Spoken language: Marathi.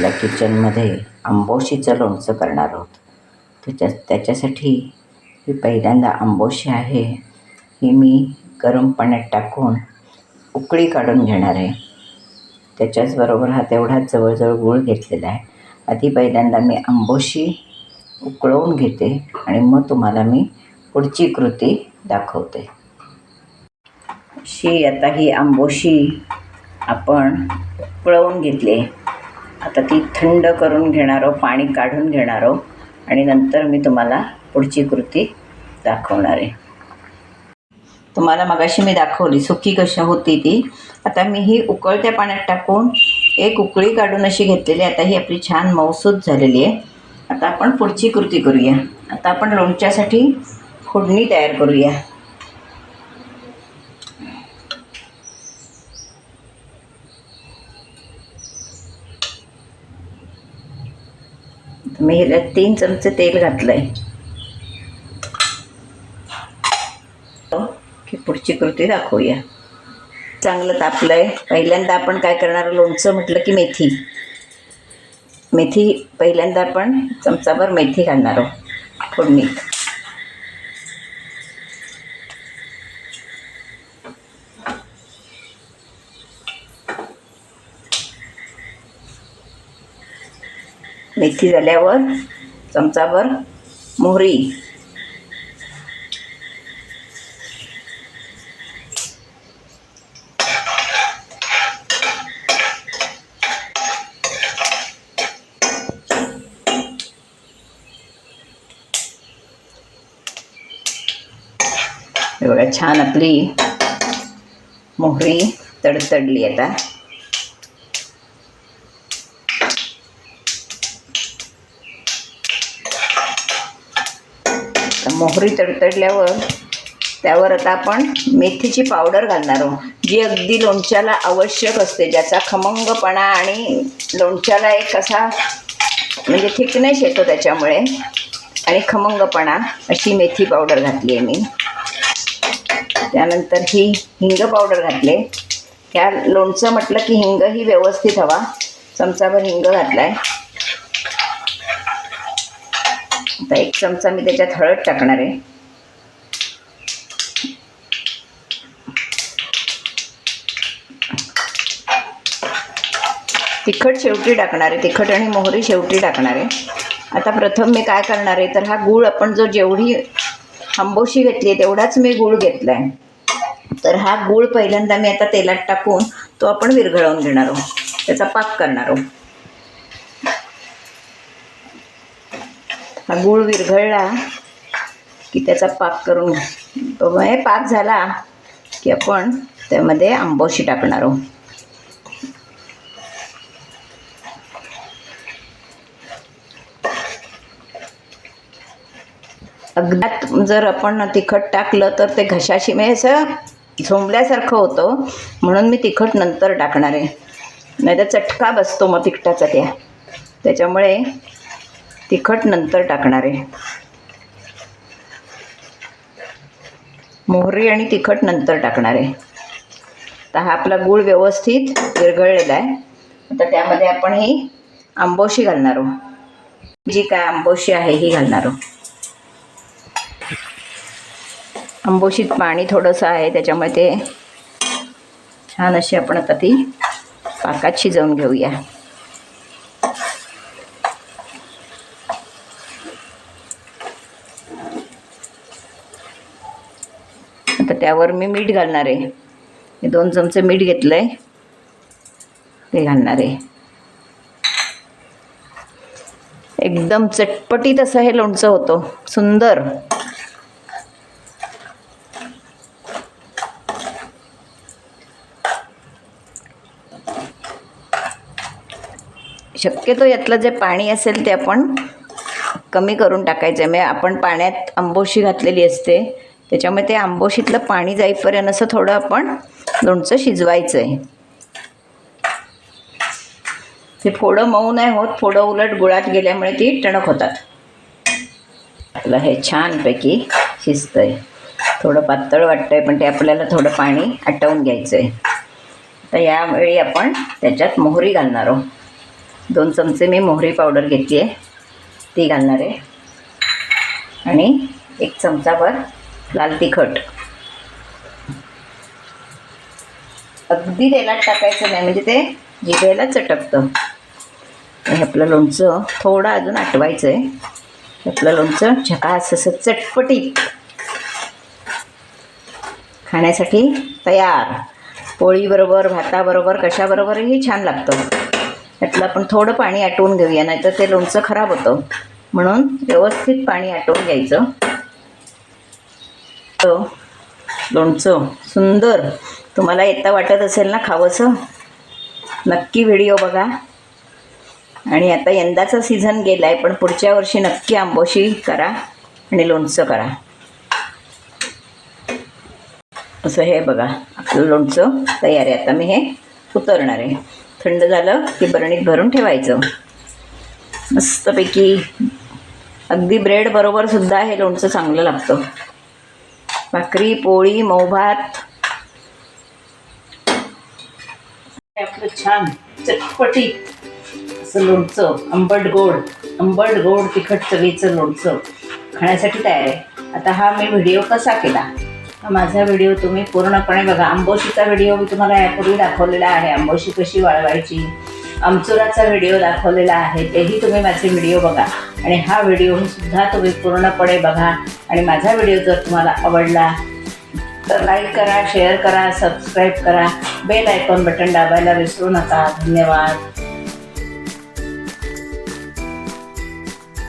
आपल्या किचनमध्ये आंबोशीचं लोणचं करणार आहोत. त्याच्या त्याच्यासाठी ही पहिल्यांदा आंबोशी आहे ही मी गरम पाण्यात टाकून उकळी काढून घेणार आहे. त्याच्याचबरोबर हा तेवढाच जवळजवळ गूळ घेतलेला आहे. आधी पहिल्यांदा मी आंबोशी उकळवून घेते आणि मग तुम्हाला मी पुढची कृती दाखवते. अशी आता ही आंबोशी आपण उकळवून घेतली आता ती थंड करून घेणार आहो पाणी काढून घेणार आहोत आणि नंतर मी तुम्हाला पुढची कृती दाखवणार आहे. तुम्हाला मगाशी मी दाखवली सुकी कशी होती ती. आता मी ही उकळत्या पाण्यात टाकून एक उकळी काढून अशी घेतलेली आहे. आता ही आपली छान मौसूद झालेली आहे. आता आपण पुढची कृती करूया. आता आपण लोणच्यासाठी फोडणी तयार करूया. मी ह्याला तीन चमचे तेल घातलं आहे की पुढची कृती दाखवूया. चांगलं तापलं आहे पहिल्यांदा आपण काय करणार? लोणचं म्हटलं की मेथी. मेथी पहिल्यांदा आपण चमचाभर मेथी घालणार आहोत. फोडणीत. मेथी झाल्यावर चमचाभर मोहरी. एवढ्या छान आपली मोहरी तडतडली आता. मोहरी तडतडल्यावर त्यावर आता आपण मेथीची पावडर घालणार आहोत जी अगदी लोणच्याला आवश्यक असते ज्याचा खमंगपणा आणि लोणच्याला एक असा म्हणजे थिकनेस येतो त्याच्यामुळे. आणि खमंगपणा अशी मेथी पावडर घातली आहे मी. त्यानंतर ही हिंग पावडर घातले ह्या लोणचं म्हटलं की हिंग ही व्यवस्थित हवा. चमचाभर हिंग घातला आहे आता एक चमचा मी त्याच्यात हळद टाकणार आहे. तिखट शेवटी टाकणार आहे. तिखट आणि मोहरी शेवटी टाकणार आहे. आता प्रथम मी काय करणार आहे तर हा गूळ आपण जो जेवढी आंबोशी घेतली आहे तेवढाच मी गूळ घेतला आहे तर हा गूळ पहिल्यांदा मी आता तेलात टाकून तो आपण विरघळवून घेणार आहोत. त्याचा पाक करणार आहोत. हा गूळ विरघळला की त्याचा पाक करून तो हे पाक झाला की आपण त्यामध्ये आंबोशी टाकणार आहोत. अगदात जर आपण तिखट टाकलं तर ते घशाशी म्हणजे असं झोंबल्यासारखं होतं. म्हणून मी तिखट नंतर टाकणार आहे. नाही तर चटका बसतो मग तिखटाचा त्या. त्याच्यामुळे तिखट नंतर टाकणार आहे. मोहरी आणि तिखट नंतर टाकणार आहे. तर हा आपला गूळ व्यवस्थित विरघळलेला आहे. आता त्यामध्ये आपण ही आंबोशी घालणार आहोत. जी काय आंबोशी आहे ही घालणार आहोत. आंबोशीत पाणी थोडंसं आहे त्याच्यामुळे ते छान अशी आपण आता ती पाकात शिजवून घेऊया. तर त्यावर मी मीठ घालणार आहे. मी दोन चमचे मीठ घेतलं आहे ते घालणार आहे. एकदम चटपटीत असं हे लोणचं होतं. सुंदर. शक्यतो यातलं जे पाणी असेल ते आपण कमी करून टाकायचं आहे. म्हणजे आपण पाण्यात आंबोशी घातलेली असते. त्याच्यामुळे ते आंबोशीतलं पाणी जाईपर्यंत असं थोडं आपण लोणचं शिजवायचं आहे ते फोडं मऊ नाही होत फोडं उलट गुळात गेल्यामुळे ती टणक होतात. आपलं हे छानपैकी शिजतं आहे थोडं पातळ वाटतं आहे पण ते आपल्याला थोडं पाणी आटवून घ्यायचं आहे तर यावेळी आपण त्याच्यात मोहरी घालणार आहोत. दोन चमचे मी मोहरी पावडर घेतली आहे ती घालणार आहे. आणि एक चमचाभर लाल तिखट. अगदी तेलात टाकायचं नाही म्हणजे ते जिभेला चटकतं. हे आपलं लोणचं थोडं अजून आटवायचं आहे आपलं लोणचं झकास असं चटपटीत खाण्यासाठी तयार. पोळीबरोबर भाताबरोबर कशाबरोबरही छान लागतं. त्यातलं आपण थोडं पाणी आटवून घेऊया नाहीतर ते लोणचं खराब होतं. म्हणून व्यवस्थित पाणी आटवून घ्यायचं. लोणचं. सुंदर. तुम्हाला येता वाटत असेल ना खावंसं? नक्की व्हिडिओ बघा. आणि आता यंदाचा सीझन गेला आहे पण पुढच्या वर्षी नक्की आंबोशी करा आणि लोणचं करा. असं हे बघा. आपलं लोणचं तयार आहे. आता मी हे उतरणार आहे. थंड झालं की बरणीत भरून ठेवायचं. मस्तपैकी. अगदी ब्रेड बरोबर सुद्धा हे लोणचं चांगलं लागतं. भाकरी पोळी मऊ भात. आपलं छान चटपटीत असं लोणचं आंबट गोड आंबट गोड तिखट चवीचं लोणचं खाण्यासाठी तयार आहे. आता हा मी व्हिडिओ कसा केला? माझा व्हिडिओ तुम्ही पूर्णपणे बघा. आंबोशीचा व्हिडिओ मी तुम्हाला यापूर्वी दाखवलेला आहे. आंबोशी कशी वाळवायची आमचुराचा व्हिडिओ दाखवलेला आहे तेही तुम्ही माझे व्हिडिओ बघा. आणि हा व्हिडिओ सुद्धा तुम्ही पूर्णपणे बघा. आणि माझा व्हिडिओ जर तुम्हाला आवडला तर लाईक करा शेअर करा सबस्क्राईब करा. बेल आयकॉन बटन दाबायला विसरू नका. धन्यवाद.